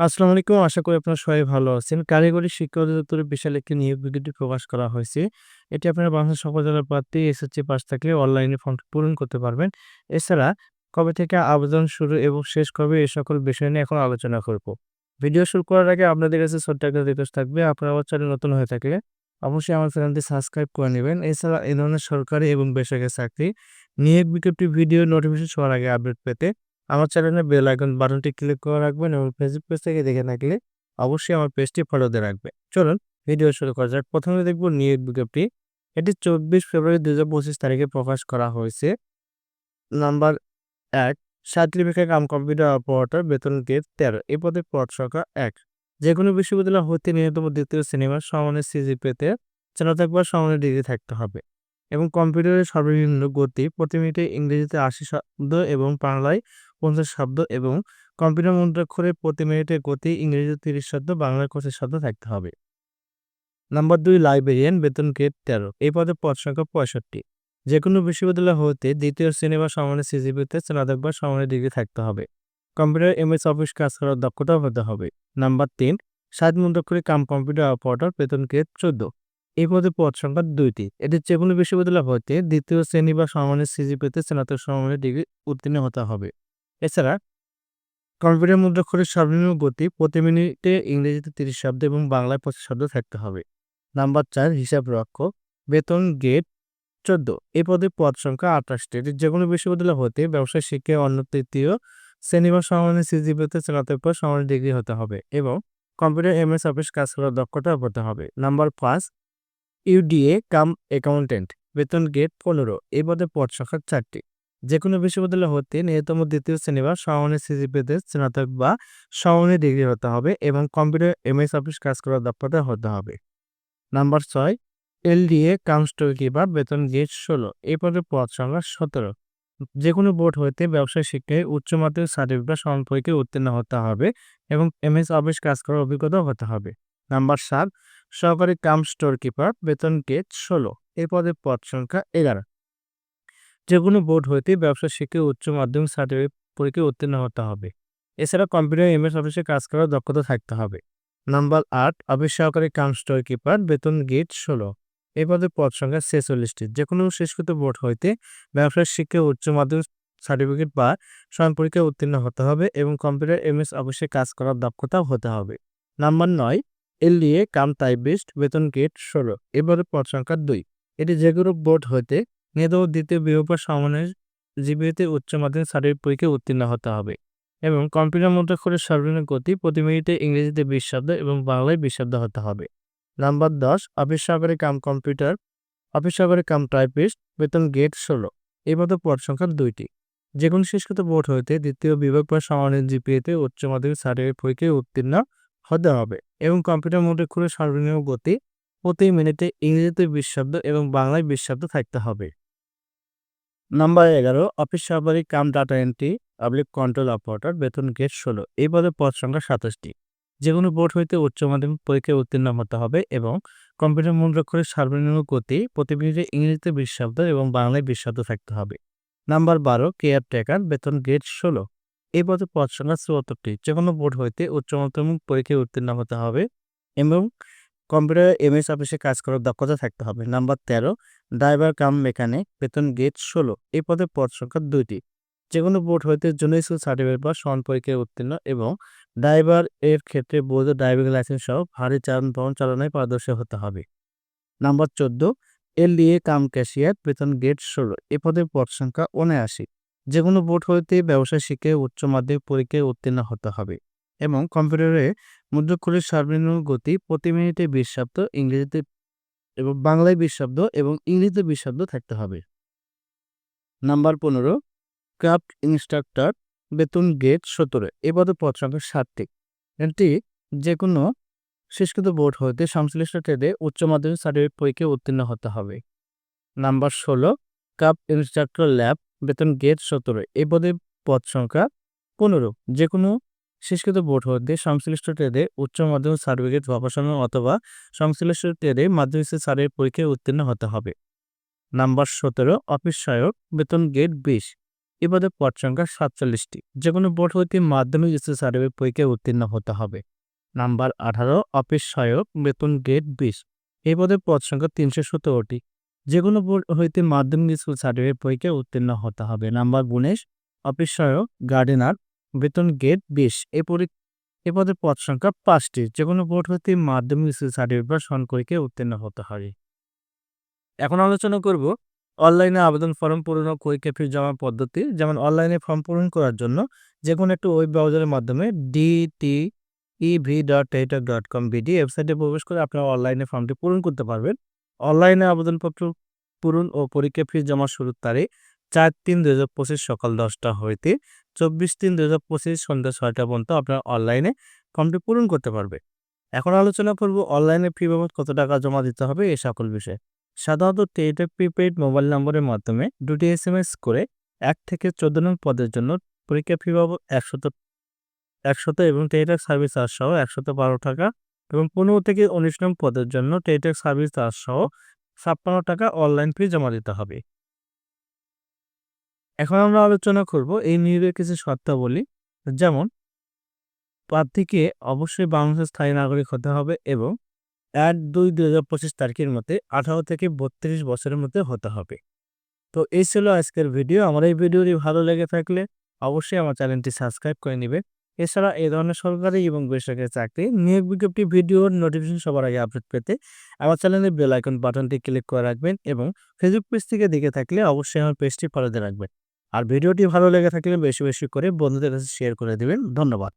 আসসালামু আলাইকুম। আশা করি আপনারা সবাই ভালো আছেন। কারিগরি শিক্ষা অধিদপ্তরের বিশাল একটি নিয়োগ বিজ্ঞপ্তি প্রকাশ করা হয়েছে। এটি আপনারা বাংলাদেশের সকল জেলার প্রার্থী, এসএসসি পাস থাকলে অনলাইনে ফর্মটি পূরণ করতে পারবেন। এছাড়া কবে থেকে আবেদন শুরু এবং শেষ কবে এ সকল বিষয় নিয়ে এখন আলোচনা করব। ভিডিও শুরু করার আগে আপনাদের কাছে ছোট্ট একটা রিকোয়েস্ট থাকবে। আপনারা আমার চ্যানেল নতুন হয়ে থাকলে অবশ্যই আমার চ্যানেলটি সাবস্ক্রাইব করে নেবেন। এছাড়া এই ধরনের সরকারি এবং বেসরকারি চাকরি নিয়োগ বিজ্ঞপ্তি, ভিডিও নোটিফিকেশন সবার আগে আপডেট পেতে আমার চ্যানেলে বেল আইকন বাটনটি ক্লিক করে রাখবেন এবং ফেসবুক পেজ থেকে দেখে থাকলে অবশ্যই আমার পেজটি ফলো দিয়ে রাখবেন। চলুন ভিডিও শুরু করা যাক। প্রথমে দেখব নিয়োগ বিজ্ঞপ্তি এটি চব্বিশ ফেব্রুয়ারি দু হাজার পঁচিশ তারিখে প্রকাশ করা হয়েছে। নাম্বার এক সার্টিফিকেট কাম কম্পিউটার অপারেটর বেতন গেট তেরো। এ পদে পদ সংখ্যা এক। যে কোনো বিশ্ববিদ্যালয় হতে ন্যূনতম দ্বিতীয় সিনেমার সমানের সিজি পেতে স্নাতক বা সমানের ডিগ্রি থাকতে হবে এবং কম্পিউটারের সর্বনিম্ন গতি প্রতি মিনিটে ইংরেজিতে আশি শব্দ এবং বাংলায় পঞ্চাশ শব্দ এবং কম্পিউটার মুদ্রাক্ষরে প্রতি মিনিটে গতি ইংরেজিতে তিরিশ শব্দ, বাংলায় পঁচিশ শব্দ থাকতে হবে। নাম্বার দুই, লাইব্রেরিয়ান বেতন গ্রেড তেরো। এই পদে পদ সংখ্যা পঁয়ষট্টি। যে কোনো বিশ্ববিদ্যালয় হতে দ্বিতীয় শ্রেণি বা সমানের সিজিপিতে স্নাতক বা সমানের ডিগ্রি থাকতে হবে। কম্পিউটার এমএস অফিস কাজ করার দক্ষতাও হতে হবে। নাম্বার তিন, সাত মুদ্রাক্ষরে কাম কম্পিউটার অপারেটর বেতন গ্রেড চোদ্দ। এই পদে পদ সংখ্যা দুইটি। এটি যে কোনো বিশ্ববিদ্যালয় হতে দ্বিতীয় শ্রেণি বা সমানের সিজিপিতে স্নাতক সমানের ডিগ্রি উত্তীর্ণ হতে হবে। এছাড়া কম্পিউটার মুদ্রাক্ষরের সর্বনিম্ন গতি প্রতি মিনিটে ইংরেজিতে তিরিশ শব্দ এবং বাংলায় পঁচিশ শব্দ থাকতে হবে। নাম্বার চার, হিসাব রক্ষক, বেতন গেট চোদ্দ। এই পদে পদ সংখ্যা আঠাশটি। এটি যে কোনো বিশ্ববিদ্যালয় হতে ব্যবসায় শিক্ষায় অন্য তৃতীয় শ্রেণি বা সমানের সিজিপিতে স্নাতক সমানের ডিগ্রি হতে হবে এবং কম্পিউটার এম এস অফিস কাজ করার দক্ষতা হতে হবে। নাম্বার পাঁচ, ইউডিএ কাম অ্যাকাউন্টেন্ট বেতন গেট পনেরো। এই পদে পদ সংখ্যা চারটি। যে কোনো বিশ্ববিদ্যালয় হতে ন্যূনতম দ্বিতীয় শ্রেণি বা সমমানের সিজিপিতে স্নাতক বা সমমানের ডিগ্রি হতে হবে এবং কম্পিউটার এমএস অফিস কাজ করার দক্ষতা হতে হবে। নাম্বার ছয়, এলডিএ স্টোর কিপার বেতন গেট ষোলো এই পদের পদ সংখ্যা সতেরো। যে কোনো বোর্ড হইতে ব্যবসায় শিক্ষায় উচ্চ মাধ্যমিক সার্টিফিকেট বা সমান পরীক্ষায় উত্তীর্ণ হতে হবে এবং এমএস অফিস কাজ করার অভিজ্ঞতা হতে হবে। নাম্বার সাত, সহকারী কাম স্টোর কিপার বেতন গেট ষোলো এই পদের পদ সংখ্যা এগারো। যে কোনো বোর্ড হইতে ব্যবসা শিখে উচ্চ মাধ্যমিক সার্টিফিকেট পরীক্ষায় উত্তীর্ণ হতে হবে। এছাড়া কম্পিউটার এমএস অফিসে কাজ করার দক্ষতা থাকতে হবে। নাম্বার আট অফিস সহকারী কাম স্টোর কিপার বেতন গেট ষোলো। এই পদে পদ সংখ্যা ছেচল্লিশটি। যে কোনো শেষকৃত বোর্ড হইতে ব্যবসায় শিক্ষা উচ্চ মাধ্যমিক সার্টিফিকেট বা স্বয়ং পরীক্ষায় উত্তীর্ণ হতে হবে এবং কম্পিউটার এমএস অফিসে কাজ করার দক্ষতাও হতে হবে। নাম্বার নয় এলডিএ কাম টাইপিস্ট বেতন গেট ষোলো। এবারে পদ সংখ্যা দুই। এটি যে কোনো বোর্ড হইতে মেধা দ্বিতীয় বিভাগ সমানের জিবিএতে উচ্চ মাধ্যমিক সার্টিফিকেট পরীক্ষায় উত্তীর্ণ হতে হবে এবং কম্পিউটার মুদ্রাক্ষরের সর্বনিম্ন গতি প্রতি মিনিটে ইংরেজিতে বিশ শব্দ এবং বাংলায় বিশ শব্দ হতে হবে। নাম্বার দশ, অফিস সহকারী কাম কম্পিউটার, অফিস সহকারী কাম টাইপিস্ট, বেতন গেট ষোলো, এই মতো পদ সংখ্যা দুইটি। যে কোনো শেষকৃত বোর্ড হইতে দ্বিতীয় বিভাগ বা সমানের জিপিএতে উচ্চ মাধ্যমিক সার্টিফিকেট পরীক্ষায় উত্তীর্ণ হতে হবে এবং কম্পিউটার মুদ্রাক্ষরের সর্বনিম্ন গতি প্রতি মিনিটে ইংরেজিতে বিশ শব্দ এবং বাংলায় বিশ শব্দ থাকতে হবে। নাম্বার এগারো, অফিস সহকারী cum data entry public control operator বেতন গেট ষোলো। এই পদে পদ সংখ্যা সাতাশটি। যে কোনো বোর্ড হইতে উচ্চ মাধ্যমিক পরীক্ষায় উত্তীর্ণ হতে হবে এবং কম্পিউটার মুদ্রাক্ষরের সর্বনিম্ন গতি প্রতি মিনিটে ইংরেজিতে বিশ শব্দ এবং বাংলায় বিশ শব্দ থাকতে হবে। নাম্বার বারো কেয়ার টেকার বেতন গেট ষোলো। এই পদে পদ সংখ্যা চুয়াত্তরটি। যে কোনো বোর্ড হইতে উচ্চ মাধ্যমিক পরীক্ষায় উত্তীর্ণ হতে হবে এবং কম্পিউটার এমএস অফিসে কাজ করার দক্ষতা থাকতে হবে। নাম্বার তেরো, ড্রাইভার কাম মেকানিক, বেতন গেট ষোলো, এই পদে পদ সংখ্যা দুইটি। যে কোনো বোর্ড হইতে জুনিয়র স্কুল সার্টিফিকেট বা সমান পরীক্ষায় উত্তীর্ণ এবং ড্রাইভার এর ক্ষেত্রে বৈধ ড্রাইভিং লাইসেন্স সহ ভারী যানবাহন চালনায় পারদর্শী হতে হবে। নাম্বার চোদ্দ এল এলডিএ কাম ক্যাশিয়ার, বেতন গেট ষোলো, এ পদের পদ সংখ্যা উনআশি। যে কোনো বোর্ড হইতে ব্যবসায় শিখে উচ্চ মাধ্যমিক পরীক্ষায় উত্তীর্ণ হতে হবে এবং কম্পিউটারে মুদ্রাক্ষরের সর্বনিম্ন গতি প্রতি মিনিটে বিশ শব্দ ইংরেজিতে এবং বাংলায় বিশ শব্দ এবং ইংরেজিতে বিশ শব্দ থাকতে হবে। নাম্বার পনেরো, ক্রাফট ইনস্ট্রাক্টর, বেতন গেট সতেরো, এ পদে পদ সংখ্যা সাতটি। এটি যে কোনো শেষকৃত বোর্ড হইতে সংশ্লিষ্ট ট্রেডে উচ্চ মাধ্যমিক সার্টিফিকেট পরীক্ষায় উত্তীর্ণ হতে হবে। নাম্বার ষোলো কাপ ইনস্ট্রাক্টর ল্যাব, বেতন গেট সতেরো, এ পদে পদ সংখ্যা পনেরো। যে কোনো শেষকৃত বোর্ড হতে সংশ্লিষ্ট ট্রেডে উচ্চ মাধ্যমিক সার্টিফিকেট গবেষণা অথবা সংশ্লিষ্ট ট্রেডে মাধ্যমিক সার্টিফিকেট পরীক্ষায় উত্তীর্ণ হতে হবে। নাম্বার সতেরো, অফিস সহায়ক, বেতন গেট বিশ। এ পদে পদ সংখ্যা সাতচল্লিশটি। যে কোনো বোর্ড হইতে মাধ্যমিক স্তর সার্টিফিকেট পরীক্ষায় উত্তীর্ণ হতে হবে। নাম্বার আঠারো, অফিস সহায়ক, বেতন গেট বিশ। এই পদে পদ সংখ্যা তিনশো সতেরোটি। যে কোনো বোর্ড হইতে মাধ্যমিক স্কুল সার্টিফিকেট পরীক্ষায় উত্তীর্ণ হতে হবে। নাম্বার উনিশ, অফিস সহায়ক গার্ডেনার বেতন গেট বিশ, এ পরীক্ষা এ পদের পদ সংখ্যা পাঁচটি যে কোনো বোর্ড হইতে মাধ্যমিক স্কুল সার্টিফিকেট বা সন পরীক্ষায় উত্তীর্ণ হতে হয় এখন আলোচনা করব অনলাইনে আবেদন ফর্ম পূরণ ও পরীক্ষা ফি জমা পদ্ধতি। যেমন অনলাইনে ফর্ম পূরণ করার জন্য যে কোনো একটা ওয়েব ব্রাউজারের মাধ্যমে ডিটি ইভি ডট টেটক ডট কম বিডি ওয়েবসাইটে প্রবেশ করে আপনারা অনলাইনে ফর্মটি পূরণ করতে পারবেন। অনলাইনে আবেদনপত্র পূরণ ও পরীক্ষা ফি জমা শুরুর তারিখ চার তিন দু হাজার পঁচিশ সকাল দশটা হইতে চব্বিশ তিন দু হাজার পঁচিশ সন্ধ্যা ছয়টা পর্যন্ত আপনার অনলাইনে ফর্মটি পূরণ করতে পারবে। এখন আলোচনা করব অনলাইনে ফি বাবদ কত টাকা জমা দিতে হবে এই সকল বিষয়ে। সাধারণত টেলিটক প্রিপেইড মোবাইল নম্বরের মাধ্যমে দুটি এস এম এস করে এক থেকে চোদ্দ নং পদের জন্য পরীক্ষা ফি বাবদ একশত একশত এবং টেলিটক সার্ভিস চার্জ সহ একশত বারো টাকা এবং পনেরো থেকে উনিশ নং পদের জন্য টেলিটক সার্ভিস চার্জ সহ ছাপ্পান্ন টাকা অনলাইন ফি জমা দিতে হবে। এখন আমরা আলোচনা করব এই নিয়োগের কিছু শর্তাবলী। যেমন, প্রার্থীকে অবশ্যই বাংলাদেশের স্থায়ী নাগরিক হতে হবে এবং এক দুই দুই হাজার পঁচিশ তারিখের মধ্যে আঠারো থেকে বত্রিশ বছরের মধ্যে হতে হবে। তো এই ছিল আজকের ভিডিও। আমার এই ভিডিওটি ভালো লেগে থাকলে অবশ্যই আমার চ্যানেলটি সাবস্ক্রাইব করে নেবে। এছাড়া এই ধরনের সরকারি এবং বেসরকারি চাকরি নিয়োগ বিজ্ঞপ্তি ভিডিওর নোটিফিকেশন সবার আগে আপডেট পেতে আমার চ্যানেলের বেল আইকন বাটনটি ক্লিক করে রাখবেন এবং ফেসবুক পেজ থেকে দেখে থাকলে অবশ্যই আমার পেজটি ফলোতে রাখবেন। আর ভিডিওটি ভালো লেগে থাকলে বেশি বেশি করে বন্ধুদের কাছে শেয়ার করে দেবেন। ধন্যবাদ।